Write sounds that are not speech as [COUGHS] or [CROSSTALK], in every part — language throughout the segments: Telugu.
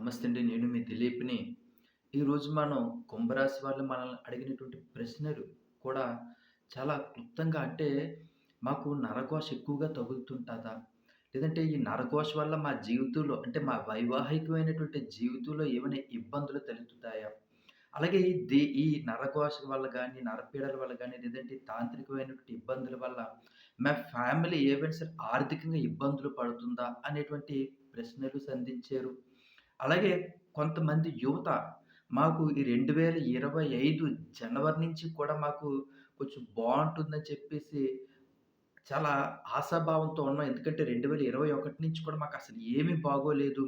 నమస్తే అండి. నేను మీ దిలీప్‌ని. ఈరోజు మనం కుంభరాశి వాళ్ళు మనల్ని అడిగినటువంటి ప్రశ్నలు కూడా చాలా క్లుప్తంగా అంటే, మాకు నరఘోష ఎక్కువగా తగులుతుంటుందా లేదంటే ఈ నరఘోష వల్ల మా జీవితంలో అంటే మా వైవాహికమైనటువంటి జీవితంలో ఏమైనా ఇబ్బందులు తలెత్తుతాయా? అలాగే ఈ ఈ నరకోశ వల్ల కానీ నరపీడల వల్ల కానీ లేదంటే తాంత్రికమైనటువంటి ఇబ్బందుల వల్ల మా ఫ్యామిలీ ఏవైనా సరే ఆర్థికంగా ఇబ్బందులు పడుతుందా? అనేటువంటి ప్రశ్నలు సంధించారు. అలాగే కొంతమంది యువత మాకు ఈ 2025 జనవరి నుంచి కూడా మాకు కొంచెం బాగుంటుందని చెప్పేసి చాలా ఆశాభావంతో ఉన్నాం. ఎందుకంటే 2021 నుంచి కూడా మాకు అసలు ఏమీ బాగోలేదు.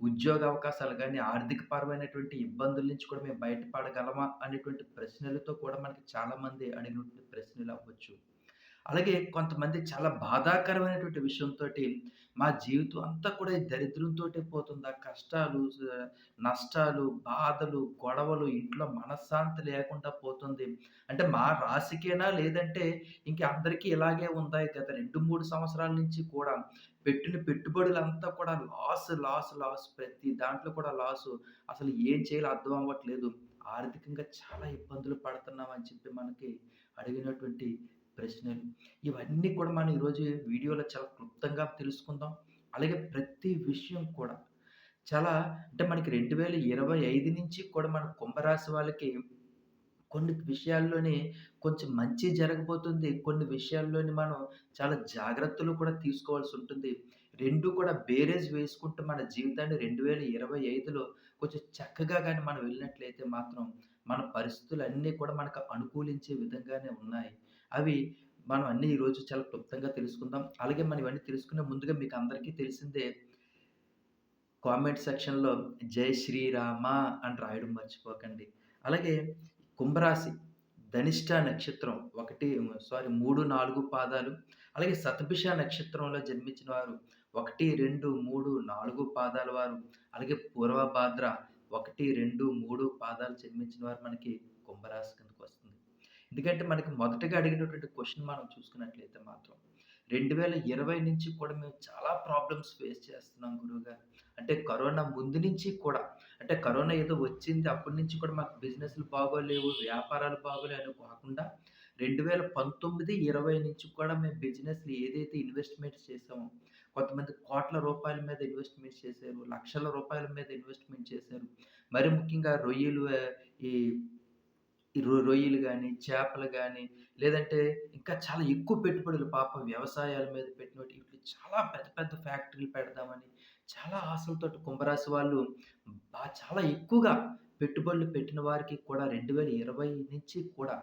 ఉద్యోగ అవకాశాలు కానీ ఆర్థిక పరమైనటువంటి ఇబ్బందుల నుంచి కూడా మేము బయటపడగలమా? అనేటువంటి ప్రశ్నలతో కూడా మనకి చాలామంది అడిగినటువంటి ప్రశ్నలవ్వచ్చు. అలాగే కొంతమంది చాలా బాధాకరమైనటువంటి విషయంతో మా జీవితం అంతా కూడా దరిద్రంతో పోతుందా? కష్టాలు, నష్టాలు, బాధలు, గొడవలు, ఇంట్లో మనశ్శాంతి లేకుండా పోతుంది. అంటే మా రాశికేనా? లేదంటే ఇంక అందరికీ ఇలాగే ఉందా? గత 2, 3 సంవత్సరాల నుంచి కూడా పెట్టిన పెట్టుబడులంతా కూడా లాస్, లాస్, లాస్ ప్రతి దాంట్లో కూడా లాసు. అసలు ఏం చేయాలో అర్థం అవ్వట్లేదు. ఆర్థికంగా చాలా ఇబ్బందులు పడుతున్నాం అని చెప్పి మనకి అడిగినటువంటి ప్రశ్నలు. ఇవన్నీ కూడా మనం ఈరోజు వీడియోలో చాలా క్లుప్తంగా తెలుసుకుందాం. అలాగే ప్రతి విషయం కూడా చాలా అంటే మనకి 2025 నుంచి కూడా మన కుంభరాశి వాళ్ళకి కొన్ని విషయాల్లోని కొంచెం మంచి జరగబోతుంది. కొన్ని విషయాల్లోని మనం చాలా జాగ్రత్తలు కూడా తీసుకోవాల్సి ఉంటుంది రెండు కూడా బేరేజ్ వేసుకుంటూ మన జీవితాన్ని 2025లో కొంచెం చక్కగా కానీ మనం వెళ్ళినట్లయితే మాత్రం మన పరిస్థితులు అన్నీ కూడా మనకు అనుకూలించే విధంగానే ఉన్నాయి. అవి మనం అన్ని ఈరోజు చాలా క్లుప్తంగా తెలుసుకుందాం. అలాగే మనం ఇవన్నీ తెలుసుకునే ముందుగా మీకు అందరికీ తెలిసిందే కామెంట్ సెక్షన్‌లో జై శ్రీరామ అని రాయడం మర్చిపోకండి. అలాగే కుంభరాశి ధనిష్ట నక్షత్రం ఒకటి సారీ 3, 4 పాదాలు. అలాగే సతభిష నక్షత్రంలో జన్మించిన వారు 1, 2, 3, 4 పాదాల వారు. అలాగే పూర్వభాద్ర 1, 2, 3 పాదాలు జన్మించిన వారు మనకి కుంభరాశి కిందకొస్తుంది. ఎందుకంటే మనకి మొదటగా అడిగినటువంటి క్వశ్చన్ మనం చూసుకున్నట్లయితే మాత్రం 2020 నుంచి కూడా మేము చాలా ప్రాబ్లమ్స్ ఫేస్ చేస్తున్నాం గురువుగారు. అంటే కరోనా ముందు నుంచి కూడా అంటే కరోనా ఏదో వచ్చింది అప్పటి నుంచి కూడా మాకు బిజినెస్‌లు బాగోలేవు, వ్యాపారాలు బాగోలేవు అని కాకుండా 2019, 20 నుంచి కూడా మేము బిజినెస్‌లు ఏదైతే ఇన్వెస్ట్మెంట్ చేసామో కొంతమంది కోట్ల రూపాయల మీద ఇన్వెస్ట్‌మెంట్ చేశారు. లక్షల రూపాయల మీద ఇన్వెస్ట్‌మెంట్ చేశారు. మరి ముఖ్యంగా రొయ్యలు ఈ రొయ్యలు కానీ చేపలు కానీ లేదంటే ఇంకా చాలా ఎక్కువ పెట్టుబడులు పాపం వ్యవసాయాల మీద పెట్టినట్టు ఇట్లా చాలా పెద్ద పెద్ద ఫ్యాక్టరీలు పెడదామని చాలా ఆశలతోటి కుంభరాశి వాళ్ళు చాలా ఎక్కువగా పెట్టుబడులు పెట్టిన వారికి కూడా 2020 నుంచి కూడా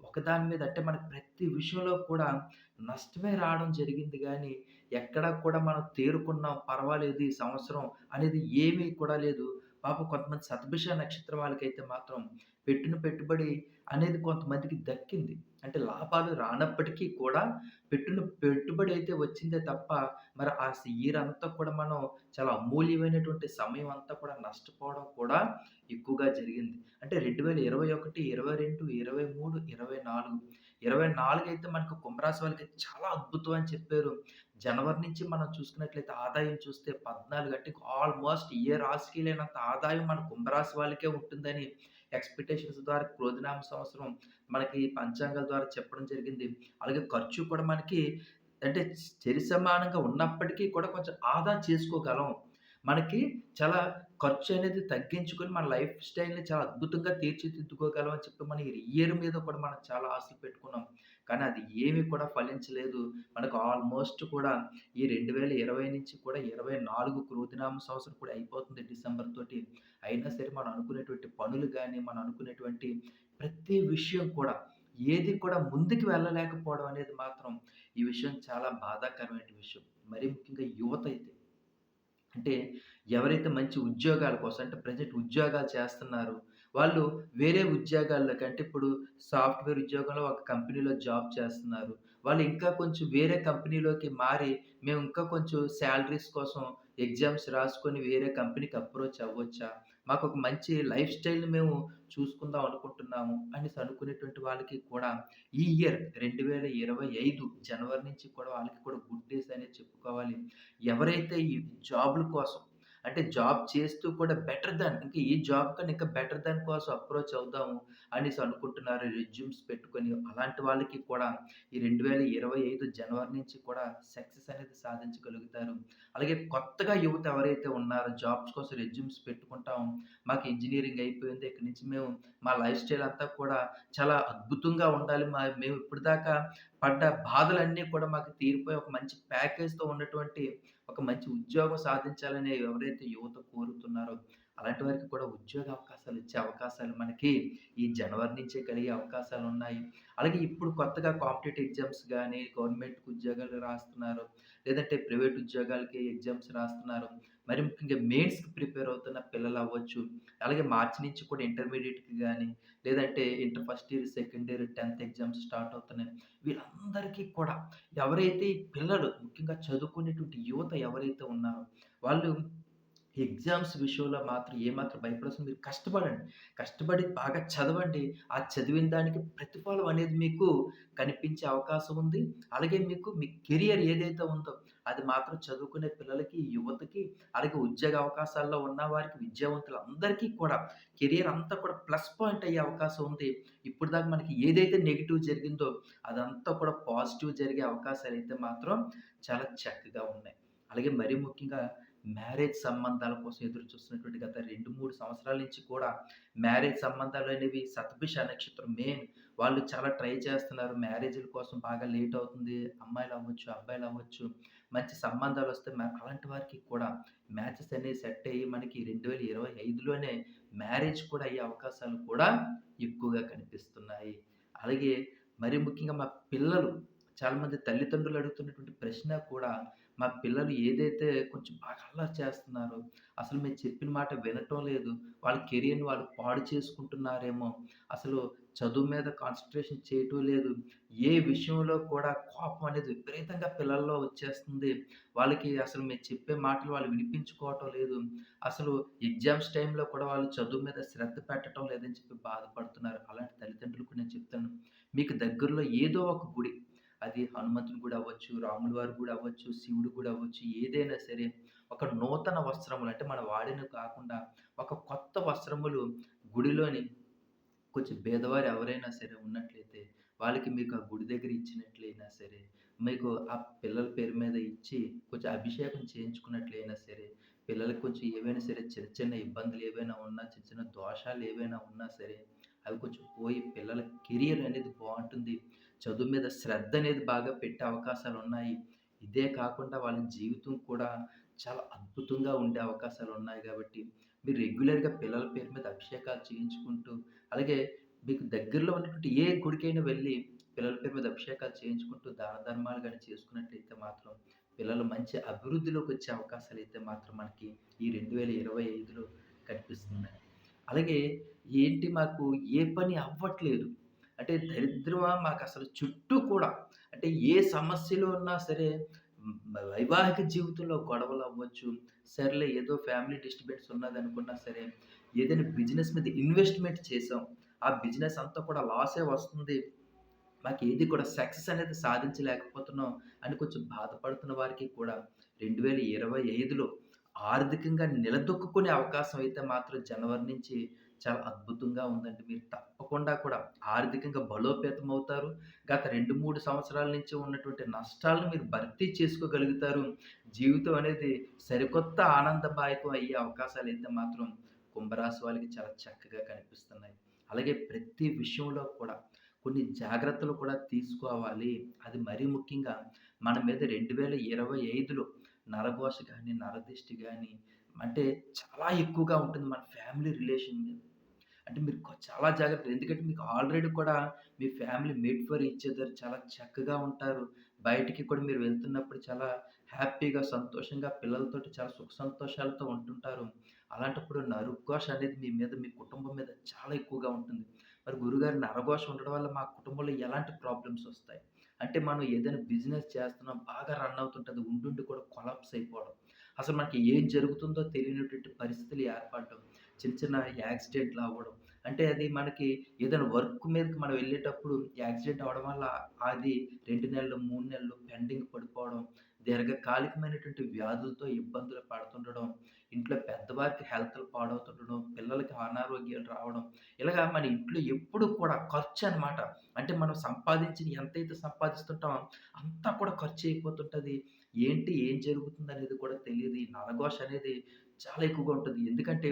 ఒకదాని మీద అంటే మనకు ప్రతి విషయంలో కూడా నష్టమే రావడం జరిగింది కానీ ఎక్కడా కూడా మనం తేరుకున్నాం పర్వాలేదు ఈ సంవత్సరం అనేది ఏమీ కూడా లేదు. పాప కొంతమంది సతభిష నక్షత్రం వాళ్ళకైతే మాత్రం పెట్టిన పెట్టుబడి అనేది కొంతమందికి దక్కింది. అంటే లాభాలు రానప్పటికీ కూడా పెట్టిన పెట్టుబడి అయితే వచ్చిందే తప్ప, మరి ఆ స్ ఇయర్ అంతా కూడా మనం చాలా అమూల్యమైనటువంటి సమయం అంతా కూడా నష్టపోవడం కూడా ఎక్కువగా జరిగింది. అంటే 2021, 22, 23, 24, 24 అయితే మనకు కుంభరాశి వాళ్ళకి చాలా అద్భుతం అని చెప్పారు. జనవరి నుంచి మనం చూసుకున్నట్లయితే ఆదాయం చూస్తే పద్నాలుగు గంటకి ఆల్‌మోస్ట్ ఏ రాశికి లేనంత ఆదాయం మన కుంభరాశి వాళ్ళకే ఉంటుందని ఎక్స్‌పెక్టేషన్స్ ద్వారా క్రోధినామ సంవత్సరం మనకి పంచాంగాల ద్వారా చెప్పడం జరిగింది. అలాగే ఖర్చు కూడా మనకి అంటే సరిసమానంగా ఉన్నప్పటికీ కూడా కొంచెం ఆదా చేసుకోగలం. మనకి చాలా ఖర్చు అనేది తగ్గించుకొని మన లైఫ్ స్టైల్‌ని చాలా అద్భుతంగా తీర్చిదిద్దుకోగలం అని చెప్పి మన ఇయర్ మీద కూడా మనం చాలా ఆశలు పెట్టుకున్నాం. కానీ అది ఏమి కూడా ఫలించలేదు. మనకు ఆల్‌మోస్ట్ కూడా ఈ 2020 నుంచి కూడా 24 క్రోధినామ సంవత్సరం కూడా అయిపోతుంది డిసెంబర్ తోటి. అయినా సరే మనం అనుకునేటువంటి పనులు కానీ మనం అనుకునేటువంటి ప్రతి విషయం కూడా ఏది కూడా ముందుకు వెళ్ళలేకపోవడం అనేది మాత్రం ఈ విషయం చాలా బాధాకరమైన విషయం. మరి ముఖ్యంగా యువత అయితే అంటే ఎవరైతే మంచి ఉద్యోగాల కోసం అంటే ప్రెజెంట్ ఉద్యోగాలు చేస్తున్నారు వాళ్ళు వేరే ఉద్యోగాల్లో కంటే ఇప్పుడు సాఫ్ట్‌వేర్ ఉద్యోగంలో ఒక కంపెనీలో జాబ్ చేస్తున్నారు. వాళ్ళు ఇంకా కొంచెం వేరే కంపెనీలోకి మారి, మేము ఇంకా కొంచెం శాలరీస్ కోసం ఎగ్జామ్స్ రాసుకొని వేరే కంపెనీకి అప్రోచ్ అవ్వొచ్చా? మాకు ఒక మంచి లైఫ్ స్టైల్‌ని మేము చూసుకుందాం అనుకుంటున్నాము అని అనుకునేటువంటి వాళ్ళకి కూడా ఈ ఇయర్ 2025 జనవరి నుంచి కూడా వాళ్ళకి కూడా గుడ్ డేస్ అనే చెప్పుకోవాలి. ఎవరైతే ఈ జాబ్‌ల కోసం అంటే జాబ్ చేస్తూ కూడా బెటర్ దాన్ ఇంకా ఈ జాబ్ కన్నా ఇంకా బెటర్ దాన్ కోసం అప్రోచ్ అవుదాము అనేసి అనుకుంటున్నారు. రెజ్యూమ్స్ పెట్టుకొని అలాంటి వాళ్ళకి కూడా ఈ 2025 జనవరి నుంచి కూడా సక్సెస్ అనేది సాధించగలుగుతారు. అలాగే కొత్తగా యువత ఎవరైతే ఉన్నారో జాబ్స్ కోసం రెజ్యూమ్స్ పెట్టుకుంటాం. మాకు ఇంజనీరింగ్ అయిపోయింది. ఇక్కడి నుంచి మేము మా లైఫ్ స్టైల్ అంతా కూడా చాలా అద్భుతంగా ఉండాలి. మా మేము ఇప్పటిదాకా పడ్డ బాధలన్నీ కూడా మాకు తీరిపోయి ఒక మంచి ప్యాకేజ్‌తో ఉన్నటువంటి ఒక మంచి ఉద్యోగం సాధించాలని ఎవరైతే యువత కోరుతున్నారో, అలాంటి వారికి కూడా ఉద్యోగ అవకాశాలు ఇచ్చే అవకాశాలు మనకి ఈ జనవరి నుంచే కలిగే అవకాశాలు ఉన్నాయి అలాగే ఇప్పుడు కొత్తగా కాంపిటేటివ్ ఎగ్జామ్స్ కానీ గవర్నమెంట్‌కి ఉద్యోగాలు రాస్తున్నారు. లేదంటే ప్రైవేట్ ఉద్యోగాలకి ఎగ్జామ్స్ రాస్తున్నారు. మరి ముఖ్యంగా మెయిన్స్‌కి ప్రిపేర్ అవుతున్న పిల్లలు అవ్వచ్చు అలాగే మార్చి నుంచి కూడా ఇంటర్మీడియట్కి కానీ లేదంటే inter first year, second year, 10థ్ ఎగ్జామ్స్ స్టార్ట్ అవుతున్నాయి. వీళ్ళందరికీ కూడా ఎవరైతే పిల్లలు ముఖ్యంగా చదువుకునేటువంటి యువత ఎవరైతే ఉన్నారో, వాళ్ళు ఎగ్జామ్స్ విషయంలో మాత్రం ఏమాత్రం భయపడాల్సింది మీరు కష్టపడండి. కష్టపడి బాగా చదవండి. ఆ చదివిన దానికి ప్రతిఫలం అనేది మీకు కనిపించే అవకాశం ఉంది. అలాగే మీకు మీ కెరియర్ ఏదైతే ఉందో అది మాత్రం చదువుకునే పిల్లలకి, యువతకి అలాగే ఉద్యోగ అవకాశాల్లో ఉన్న వారికి, విద్యావంతులందరికీ కూడా కెరియర్ అంతా కూడా ప్లస్ పాయింట్ అయ్యే అవకాశం ఉంది. ఇప్పటిదాకా మనకి ఏదైతే నెగిటివ్ జరిగిందో అదంతా కూడా పాజిటివ్ జరిగే అవకాశాలు అయితే మాత్రం చాలా చక్కగా ఉన్నాయి. అలాగే మరీ ముఖ్యంగా మ్యారేజ్ సంబంధాల కోసం ఎదురు చూస్తున్నటువంటి గత 2, 3 సంవత్సరాల నుంచి కూడా మ్యారేజ్ సంబంధాలు అనేవి సతభిష నక్షత్రం మెయిన్ వాళ్ళు చాలా ట్రై చేస్తున్నారు. మ్యారేజ్‌ల కోసం బాగా లేట్ అవుతుంది. అమ్మాయిలు అవ్వచ్చు అబ్బాయిలు అవ్వచ్చు మంచి సంబంధాలొస్తే మ అలాంటి వారికి కూడా మ్యాచెస్ అనేవి సెట్ అయ్యి మనకి 2025లోనే మ్యారేజ్ కూడా అయ్యే అవకాశాలు కూడా ఎక్కువగా కనిపిస్తున్నాయి. అలాగే మరి ముఖ్యంగా మా పిల్లలు చాలామంది తల్లిదండ్రులు అడుగుతున్నటువంటి ప్రశ్న కూడా మా పిల్లలు ఏదైతే కొంచెం బాగా అల్లరి చేస్తున్నారో, అసలు మేము చెప్పిన మాట వినటం లేదు. వాళ్ళ కెరియర్‌ని వాళ్ళు పాడు చేసుకుంటున్నారేమో, అసలు చదువు మీద కాన్సన్ట్రేషన్ చేయటం లేదు. ఏ విషయంలో కూడా కోపం అనేది విపరీతంగా పిల్లల్లో వచ్చేస్తుంది. వాళ్ళకి అసలు మేము చెప్పే మాటలు వాళ్ళు వినిపించుకోవటం లేదు. అసలు ఎగ్జామ్స్ టైంలో కూడా వాళ్ళు చదువు మీద శ్రద్ధ పెట్టడం లేదని చెప్పి బాధపడుతున్నారు. అలాంటి తల్లిదండ్రులకు నేను చెప్తాను. మీకు దగ్గరలో ఏదో ఒక గుడి అది హనుమంతుడు కూడా అవ్వచ్చు, రాముల వారు కూడా అవ్వచ్చు, శివుడు కూడా అవ్వచ్చు, ఏదైనా సరే ఒక నూతన వస్త్రములు అంటే మన వాడిన కాకుండా ఒక కొత్త వస్త్రములు గుడిలోని కొంచెం పేదవారు ఎవరైనా సరే ఉన్నట్లయితే వాళ్ళకి మీకు ఆ గుడి దగ్గర ఇచ్చినట్లయినా సరే, మీకు ఆ పిల్లల పేరు మీద ఇచ్చి కొంచెం అభిషేకం చేయించుకున్నట్లయినా సరే, పిల్లలకు కొంచెం ఏవైనా సరే చిన్న చిన్న ఇబ్బందులు ఏవైనా ఉన్నా, చిన్న చిన్న దోషాలు ఏవైనా ఉన్నా సరే, అవి కొంచెం పోయి పిల్లల కెరియర్ అనేది బాగుంటుంది. చదువు మీద శ్రద్ధ అనేది బాగా పెట్టే అవకాశాలు ఉన్నాయి ఇదే కాకుండా వాళ్ళ జీవితం కూడా చాలా అద్భుతంగా ఉండే అవకాశాలు ఉన్నాయి కాబట్టి మీరు రెగ్యులర్‌గా పిల్లల పేరు మీద అభిషేకాలు చేయించుకుంటూ, అలాగే మీకు దగ్గరలో ఉన్నటువంటి ఏ గుడికైనా వెళ్ళి పిల్లల పేరు మీద అభిషేకాలు చేయించుకుంటూ దాన ధర్మాలు కానీ చేసుకున్నట్లయితే మాత్రం పిల్లలు మంచి అవకాశాలు అయితే మాత్రం మనకి ఈ 2025లో కనిపిస్తున్నాయి. అలాగే ఏంటి మాకు ఏ పని అవ్వట్లేదు. అంటే దరిద్రమా అసలు చుట్టూ కూడా అంటే ఏ సమస్యలు ఉన్నా సరే వైవాహిక జీవితంలో గొడవలు అవ్వచ్చు సర్లే ఏదో ఫ్యామిలీ డిస్టర్బెన్స్ ఉన్నదనుకున్నా సరే, ఏదైనా బిజినెస్ మీద ఇన్వెస్ట్‌మెంట్ చేసాం. ఆ బిజినెస్ అంతా కూడా లాసే వస్తుంది. మాకు ఏది కూడా సక్సెస్ అనేది సాధించలేకపోతున్నాం అని కొంచెం బాధపడుతున్న వారికి కూడా 2025లో ఆర్థికంగా నిలదొక్కుకునే అవకాశం అయితే మాత్రం జనవరి నుంచి చాలా అద్భుతంగా ఉందండి. మీరు తప్పకుండా కూడా ఆర్థికంగా బలోపేతం అవుతారు. గత 2, 3 సంవత్సరాల నుంచి ఉన్నటువంటి నష్టాలను మీరు భర్తీ చేసుకోగలుగుతారు. జీవితం అనేది సరికొత్త ఆనందదాయకం అయ్యే అవకాశాలు అయితే మాత్రం కుంభరాశి వాళ్ళకి చాలా చక్కగా కనిపిస్తున్నాయి. అలాగే ప్రతి విషయంలో కూడా కొన్ని జాగ్రత్తలు కూడా తీసుకోవాలి. అది మరీ ముఖ్యంగా మన మీద 2025లో నరఘోష కానీ నరదిష్టి కానీ అంటే చాలా ఎక్కువగా ఉంటుంది మన ఫ్యామిలీ రిలేషన్ మీద. అంటే మీరు చాలా జాగ్రత్తలు ఎందుకంటే మీకు ఆల్రెడీ కూడా మీ family made for each other చాలా చక్కగా ఉంటారు. బయటికి కూడా మీరు వెళ్తున్నప్పుడు చాలా హ్యాపీగా, సంతోషంగా పిల్లలతోటి చాలా సుఖ సంతోషాలతో ఉంటుంటారు. అలాంటప్పుడు నరుఘోష అనేది మీ మీద, మీ కుటుంబం మీద చాలా ఎక్కువగా ఉంటుంది. మరి గురుగారి నరఘోష ఉండడం వల్ల మా కుటుంబంలో ఎలాంటి ప్రాబ్లమ్స్ వస్తాయి అంటే మనం ఏదైనా బిజినెస్ చేస్తున్నాం, బాగా రన్ అవుతుంటుంది ఉండుండి కూడా కొలాప్స్ అయిపోవడం. అసలు మనకి ఏం జరుగుతుందో తెలియనటువంటి పరిస్థితులు ఏర్పడడం. చిన్న చిన్న యాక్సిడెంట్లు అవ్వడం. అంటే అది మనకి ఏదైనా వర్క్ మీదకి మనం వెళ్ళేటప్పుడు యాక్సిడెంట్ అవ్వడం వల్ల అది రెండు నెలలు, మూడు నెలలు పెండింగ్ పడిపోవడం. దీర్ఘకాలికమైనటువంటి వ్యాధులతో ఇబ్బందులు పడుతుండడం. ఇంట్లో పెద్దవారికి హెల్త్‌లు పాడవుతుండడం, పిల్లలకి అనారోగ్యాలు రావడం, ఇలాగా మన ఇంట్లో ఎప్పుడు కూడా ఖర్చు అనమాట అంటే మనం సంపాదించిన ఎంతైతే సంపాదిస్తుంటామో అంతా కూడా ఖర్చు అయిపోతుంటుంది ఏంటి, ఏం జరుగుతుందనేది కూడా తెలియదు ఈ నలఘోష అనేది చాలా ఎక్కువగా ఉంటుంది ఎందుకంటే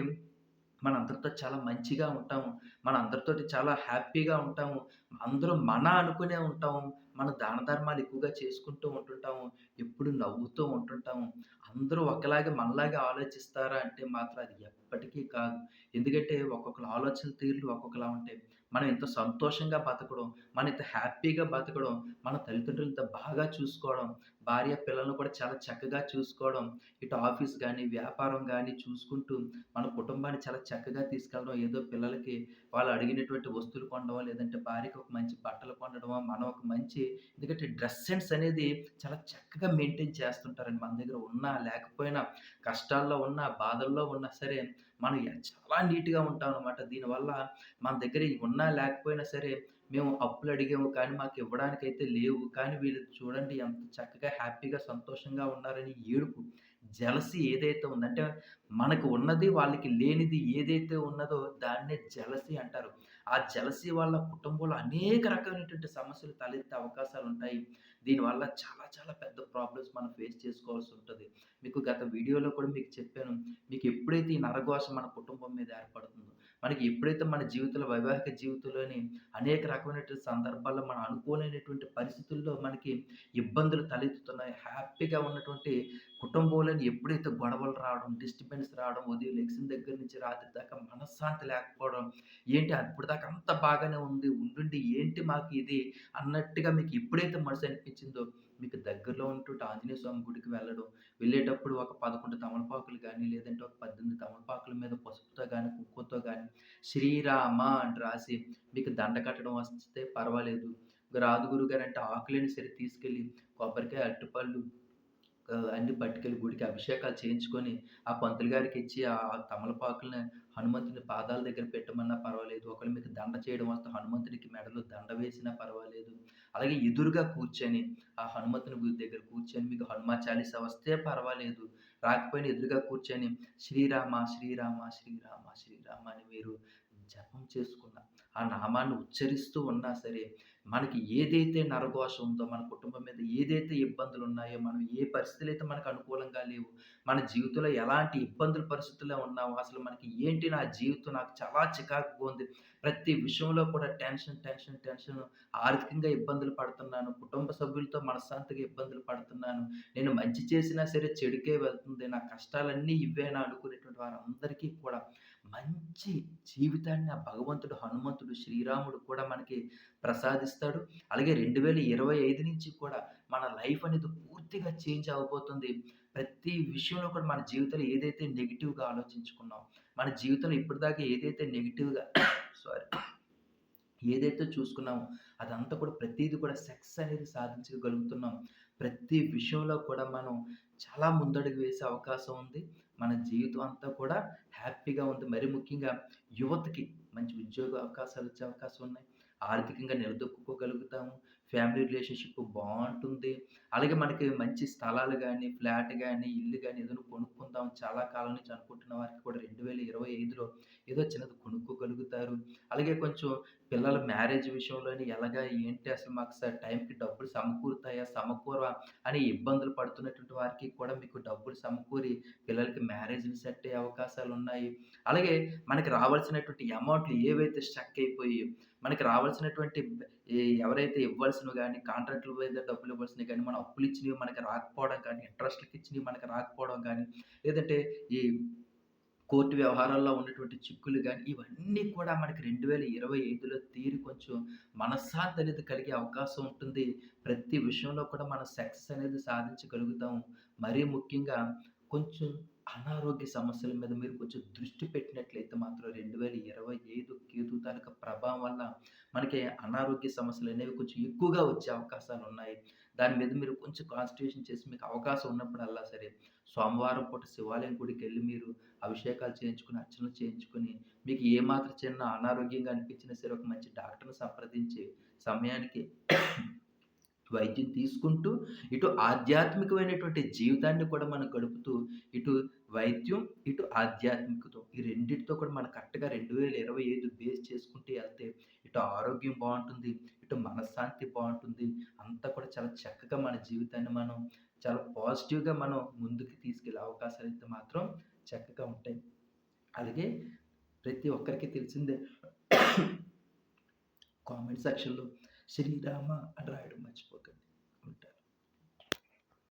మన అందరితో చాలా మంచిగా ఉంటాము. మనందరితోటి చాలా హ్యాపీగా ఉంటాము. అందరూ మన అనుకునే ఉంటాము. మన దాన ధర్మాలు ఎక్కువగా చేసుకుంటూ ఉంటుంటాము. ఎప్పుడు నవ్వుతూ ఉంటుంటాము. అందరూ ఒకలాగే మనలాగే ఆలోచిస్తారా అంటే మాత్రం అది ఎప్పటికీ కాదు. ఎందుకంటే ఒక్కొక్కరు ఆలోచన తీరులు ఒక్కొక్కలా ఉంటాయి. మనం ఎంతో సంతోషంగా బతకడం, మనం ఇంత హ్యాపీగా బతకడం, మన తల్లిదండ్రులు ఇంత బాగా చూసుకోవడం, భార్య పిల్లల్ని కూడా చాలా చక్కగా చూసుకోవడం, ఇటు ఆఫీస్ కానీ వ్యాపారం కానీ చూసుకుంటూ మన కుటుంబాన్ని చాలా చక్కగా తీసుకెళ్ళడం. ఏదో పిల్లలకి వాళ్ళు అడిగినటువంటి వస్తువులు కొనడమో, లేదంటే భార్యకి ఒక మంచి బట్టలు కొనడమో, మనం ఒక మంచి ఎందుకంటే డ్రెస్ సెన్స్ అనేది చాలా చక్కగా మెయింటైన్ చేస్తుంటారండి. మన దగ్గర ఉన్నా, లేకపోయినా, కష్టాల్లో ఉన్నా, బాధల్లో ఉన్నా సరే, మనం చాలా నీట్‌గా ఉంటామనమాట. దీనివల్ల మన దగ్గర ఉన్నా, లేకపోయినా సరే, మేము అప్పులు అడిగాము కానీ మాకు ఇవ్వడానికైతే లేవు. కానీ వీళ్ళు చూడండి ఎంత చక్కగా, హ్యాపీగా, సంతోషంగా ఉన్నారని ఏడుపు. జెలసీ ఏదైతే ఉందంటే మనకు ఉన్నది వాళ్ళకి లేనిది ఏదైతే ఉన్నదో దాన్నే జెలసీ అంటారు. ఆ జెలసీ వల్ల కుటుంబంలో అనేక రకమైనటువంటి సమస్యలు తలెత్తే అవకాశాలు ఉంటాయి దీనివల్ల చాలా చాలా పెద్ద ప్రాబ్లమ్స్ మనం ఫేస్ చేసుకోవాల్సి ఉంటుంది మీకు గత వీడియోలో కూడా మీకు చెప్పాను. మీకు ఎప్పుడైతే ఈ నరఘోష మన కుటుంబం మీద ఏర్పడుతుందో, మనకి ఎప్పుడైతే మన జీవితంలో వైవాహిక జీవితంలోని అనేక రకమైనటువంటి సందర్భాల్లో మనం అనుకోలేనటువంటి పరిస్థితుల్లో మనకి ఇబ్బందులు తలెత్తుతున్నాయి. హ్యాపీగా ఉన్నటువంటి కుటుంబంలోని ఎప్పుడైతే గొడవలు రావడం, డిస్టర్బెన్స్ రావడం, ఉదయం లెగిసిన దగ్గర నుంచి రాత్రి దాకా మనశ్శాంతి లేకపోవడం, ఏంటి అప్పుడు దాకా అంత బాగానే ఉంది. ఉండుండి ఏంటి మాకు ఇది అన్నట్టుగా మీకు ఎప్పుడైతే మనసు అనిపించిందో, మీకు దగ్గరలో ఉన్నటువంటి ఆంజనేయ స్వామి గుడికి వెళ్ళడం, వెళ్ళేటప్పుడు ఒక 11 తమలపాకులు కానీ లేదంటే ఒక 18 తమలపాకుల మీద పసుపుతో కానీ కుక్కతో కానీ శ్రీరామ అని రాసి మీకు దండ కట్టడం వస్తే పర్వాలేదు. రాదు గురువుగారంటే ఆకులైనా సరే తీసుకెళ్ళి కొబ్బరికాయ, అరటిపళ్ళు అన్ని పట్టుకెళ్ళి గుడికి అభిషేకాలు చేయించుకొని, ఆ పంతులు గారికి ఇచ్చి ఆ తమలపాకుల్ని హనుమంతుని పాదాల దగ్గర పెట్టమన్నా పర్వాలేదు. ఒకరి మీద దండ చేయడం వస్తే హనుమంతుడికి మెడలో దండ వేసినా పర్వాలేదు. అలాగే ఎదురుగా కూర్చొని, ఆ హనుమంతుని దగ్గర కూర్చొని మీకు హనుమా చాలీసా వస్తే పర్వాలేదు. రాకపోయినా ఎదురుగా కూర్చొని శ్రీరామ, శ్రీరామ, శ్రీరామ, శ్రీరామ అని మీరు జపం చేసుకున్న, ఆ నామాన్ని ఉచ్చరిస్తూ ఉన్నా సరే, మనకి ఏదైతే నరఘోష ఉందో, మన కుటుంబం మీద ఏదైతే ఇబ్బందులు ఉన్నాయో మనం ఏ పరిస్థితులు అయితే మనకు అనుకూలంగా లేవు, మన జీవితంలో ఎలాంటి ఇబ్బందుల పరిస్థితుల్లో ఉన్నామో, అసలు మనకి ఏంటి నా జీవితం నాకు చాలా చికాకుగా ఉంది. ప్రతి విషయంలో కూడా టెన్షన్, టెన్షన్, టెన్షన్. ఆర్థికంగా ఇబ్బందులు పడుతున్నాను. కుటుంబ సభ్యులతో మనశ్శాంతిగా ఇబ్బందులు పడుతున్నాను. నేను మంచి చేసినా సరే చెడుకే వెళ్తుంది. నా కష్టాలన్నీ ఇవ్వేనా అనుకునేటువంటి వారందరికీ కూడా మంచి జీవితాన్ని ఆ భగవంతుడు, హనుమంతుడు, శ్రీరాముడు కూడా మనకి ప్రసాదిస్తాడు. అలాగే 2025 నుంచి కూడా మన లైఫ్ అనేది పూర్తిగా చేంజ్ అవబోతుంది ప్రతి విషయంలో కూడా మన జీవితంలో ఏదైతే నెగిటివ్గా ఆలోచించుకున్నామో, మన జీవితంలో ఇప్పటిదాకా ఏదైతే నెగిటివ్గా [COUGHS] సారీ ఏదైతే చూసుకున్నామో అదంతా కూడా ప్రతిది కూడా సక్సెస్ అనేది సాధించగలుగుతున్నాం. ప్రతి విషయంలో కూడా మనం చాలా ముందడుగు వేసే అవకాశం ఉంది. మన జీవితం అంతా కూడా హ్యాపీగా ఉంది. మరి ముఖ్యంగా యువతకి మంచి ఉద్యోగ అవకాశాలు వచ్చే అవకాశం ఉన్నాయి. ఆర్థికంగా నిలదొక్కుకోగలుగుతాము. ఫ్యామిలీ రిలేషన్‌షిప్ బాగుంటుంది అలాగే మనకి మంచి స్థలాలు కానీ ఫ్లాట్ కానీ ఇల్లు కానీ ఏదైనా కొనుక్కుందాం చాలా కాలం నుంచి అనుకుంటున్న వారికి కూడా 2025లో ఏదో చిన్నది కొనుక్కోగలుగుతారు. అలాగే కొంచెం పిల్లల మ్యారేజ్ విషయంలోని ఎలాగా ఏంటి అసలు మాకు సార్ టైంకి డబ్బులు సమకూరుతాయా? సమకూరవా? అని ఇబ్బందులు పడుతున్నటువంటి వారికి కూడా మీకు డబ్బులు సమకూరి పిల్లలకి మ్యారేజ్‌లు సెట్ అయ్యే అవకాశాలున్నాయి. అలాగే మనకి రావాల్సినటువంటి అమౌంట్‌లు ఏవైతే స్టక్ అయిపోయాయో, మనకి రావాల్సినటువంటి ఎవరైతే ఇవ్వాల్సినవి కానీ కాంట్రాక్ట్‌ల మీద డబ్బులు ఇవ్వాల్సినవి కానీ మన అప్పులు ఇచ్చినవి మనకి రాకపోవడం కానీ, ఇంట్రెస్ట్‌లకి ఇచ్చినవి మనకి రాకపోవడం కానీ లేదంటే ఈ కోర్టు వ్యవహారాల్లో ఉన్నటువంటి చిక్కులు కానీ ఇవన్నీ కూడా మనకి 2025లో తీరి కొంచెం మనశ్శాంతి అనేది కలిగే అవకాశం ఉంటుంది. ప్రతి విషయంలో కూడా మనం సక్సెస్ అనేది సాధించగలుగుతాం. మరీ ముఖ్యంగా కొంచెం అనారోగ్య సమస్యల మీద మీరు కొంచెం దృష్టి పెట్టినట్లయితే మాత్రం 2025 కేతు తాలూకా ప్రభావం వల్ల మనకి అనారోగ్య సమస్యలు అనేవి కొంచెం ఎక్కువగా వచ్చే అవకాశాలు ఉన్నాయి. దాని మీద మీరు కొంచెం కాన్స్టిట్యూషన్ చేసి మీకు అవకాశం ఉన్నప్పుడల్లా సరే, సోమవారం పూట శివాలయం గుడికి వెళ్ళి మీరు అభిషేకాలు చేయించుకొని, అర్చనలు చేయించుకొని, మీకు ఏమాత్రం చిన్న అనారోగ్యంగా అనిపించినా సరే ఒక మంచి డాక్టర్‌ని సంప్రదించి సమయానికి వైద్యం తీసుకుంటూ, ఇటు ఆధ్యాత్మికమైనటువంటి జీవితాన్ని కూడా మనం గడుపుతూ, ఇటు వైద్యం, ఇటు ఆధ్యాత్మికత ఈ రెండింటితో కూడా మనం కరెక్ట్‌గా 2025 బేస్ చేసుకుంటూ వెళ్తే ఇటు ఆరోగ్యం బాగుంటుంది ఇటు మనశ్శాంతి బాగుంటుంది అంతా కూడా చాలా చక్కగా మన జీవితాన్ని మనం చాలా పాజిటివ్‌గా మనం ముందుకు తీసుకెళ్ళే అయితే మాత్రం చక్కగా ఉంటాయి. అలాగే ప్రతి ఒక్కరికి తెలిసిందే కామెంట్ సెక్షన్‌లో శ్రీరామ అని రాయడం మర్చిపోకండి.